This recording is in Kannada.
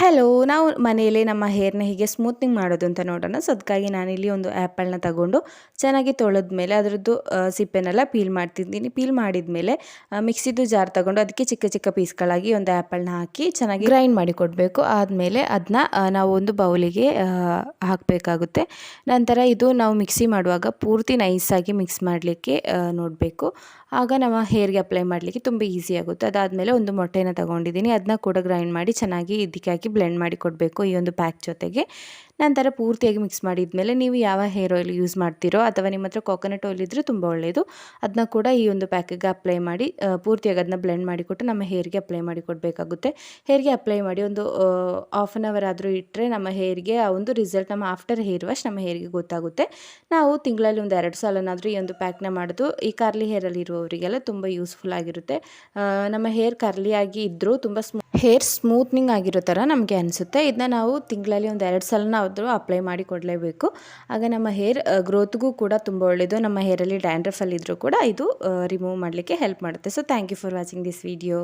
ಹಲೋ ನಾವು ಮನೆಯಲ್ಲೇ ನಮ್ಮ ಹೇರ್ನ ಹೀಗೆ ಸ್ಮೂತ್ನಿಂಗ್ ಮಾಡೋದು ಅಂತ ನೋಡೋಣ. ಸೊ ಅದಕ್ಕಾಗಿ ನಾನಿಲ್ಲಿ ಒಂದು ಆ್ಯಪಲ್ನ ತಗೊಂಡು ಚೆನ್ನಾಗಿ ತೊಳೆದ ಮೇಲೆ ಅದರದ್ದು ಸಿಪ್ಪೆನೆಲ್ಲ ಪೀಲ್ ಮಾಡ್ತಿದ್ದೀನಿ. ಪೀಲ್ ಮಾಡಿದ ಮೇಲೆ ಮಿಕ್ಸಿದು ಜಾರ್ ತಗೊಂಡು ಅದಕ್ಕೆ ಚಿಕ್ಕ ಚಿಕ್ಕ ಪೀಸ್ಗಳಾಗಿ ಒಂದು ಆ್ಯಪಲ್ನ ಹಾಕಿ ಚೆನ್ನಾಗಿ ಗ್ರೈಂಡ್ ಮಾಡಿ ಕೊಡಬೇಕು. ಆದಮೇಲೆ ಅದನ್ನ ನಾವು ಒಂದು ಬೌಲಿಗೆ ಹಾಕಬೇಕಾಗುತ್ತೆ. ನಂತರ ಇದು ನಾವು ಮಿಕ್ಸಿ ಮಾಡುವಾಗ ಪೂರ್ತಿ ನೈಸಾಗಿ ಮಿಕ್ಸ್ ಮಾಡಲಿಕ್ಕೆ ನೋಡಬೇಕು. ಆಗ ನಮ್ಮ ಹೇರ್ಗೆ ಅಪ್ಲೈ ಮಾಡಲಿಕ್ಕೆ ತುಂಬ ಈಸಿ ಆಗುತ್ತೆ. ಅದಾದಮೇಲೆ ಒಂದು ಮೊಟ್ಟೆನ ತಗೊಂಡಿದ್ದೀನಿ. ಅದನ್ನ ಕೂಡ ಗ್ರೈಂಡ್ ಮಾಡಿ ಚೆನ್ನಾಗಿ ಇದಕ್ಕೆ ಬ್ಲೆಂಡ್ ಮಾಡಿ ಕೊಡಬೇಕು ಈ ಒಂದು ಪ್ಯಾಕ್ ಜೊತೆಗೆ. ನಂತರ ಪೂರ್ತಿಯಾಗಿ ಮಿಕ್ಸ್ ಮಾಡಿದ್ಮೇಲೆ ನೀವು ಯಾವ ಹೇರ್ ಆಯಿಲ್ ಯೂಸ್ ಮಾಡ್ತೀರೋ ಅಥವಾ ನಿಮ್ಮ ಹತ್ರ ಕೋಕೋನಟ್ ಆಯಿಲ್ ಇದ್ದರೆ ತುಂಬ ಒಳ್ಳೆಯದು ಅದನ್ನ ಕೂಡ ಈ ಒಂದು ಪ್ಯಾಕಿಗೆ ಅಪ್ಲೈ ಮಾಡಿ ಪೂರ್ತಿಯಾಗಿ ಅದನ್ನ ಬ್ಲೆಂಡ್ ಮಾಡಿಕೊಟ್ಟು ನಮ್ಮ ಹೇರ್ಗೆ ಅಪ್ಲೈ ಮಾಡಿ ಕೊಡಬೇಕಾಗುತ್ತೆ. ಹೇರ್ಗೆ ಅಪ್ಲೈ ಮಾಡಿ ಒಂದು ಹಾಫ್ ಆನ್ ಅವರ್ ಆದರೂ ಇಟ್ಟರೆ ನಮ್ಮ ಹೇರ್ಗೆ ಆ ಒಂದು ರಿಸಲ್ಟ್ ನಮ್ಮ ಆಫ್ಟರ್ ಹೇರ್ ವಾಶ್ ನಮ್ಮ ಹೇರ್ಗೆ ಗೊತ್ತಾಗುತ್ತೆ. ನಾವು ತಿಂಗಳಲ್ಲಿ ಒಂದು ಎರಡು ಸಲನಾದರೂ ಈ ಒಂದು ಪ್ಯಾಕ್ನ ಮಾಡೋದು, ಈ ಕಾರ್ಲಿ ಹೇರಲ್ಲಿ ಇರುವವರಿಗೆಲ್ಲ ತುಂಬ ಯೂಸ್ಫುಲ್ ಆಗಿರುತ್ತೆ. ನಮ್ಮ ಹೇರ್ ಕರ್ಲಿ ಆಗಿ ಇದ್ದರೂ ತುಂಬ ಸ್ಮೂ ಹೇರ್ ಸ್ಮೂತ್ನಿಂಗ್ ಆಗಿರೋ ಥರ ನಮಗೆ ಅನಿಸುತ್ತೆ. ಇದನ್ನ ನಾವು ತಿಂಗಳಲ್ಲಿ ಒಂದು ಎರಡು ಸಲನಾದರೂ ಅಪ್ಲೈ ಮಾಡಿ ಕೊಡಲೇಬೇಕು. ಆಗ ನಮ್ಮ ಹೇರ್ ಗ್ರೋತ್ಗೂ ಕೂಡ ತುಂಬ ಒಳ್ಳೆಯದು ನಮ್ಮ ಹೇರಲ್ಲಿ ಡ್ಯಾಂಡ್ರಫಲ್ಲಿದ್ದರೂ ಕೂಡ ಇದು ರಿಮೂವ್ ಮಾಡಲಿಕ್ಕೆ ಹೆಲ್ಪ್ ಮಾಡುತ್ತೆ. So thank you for watching this video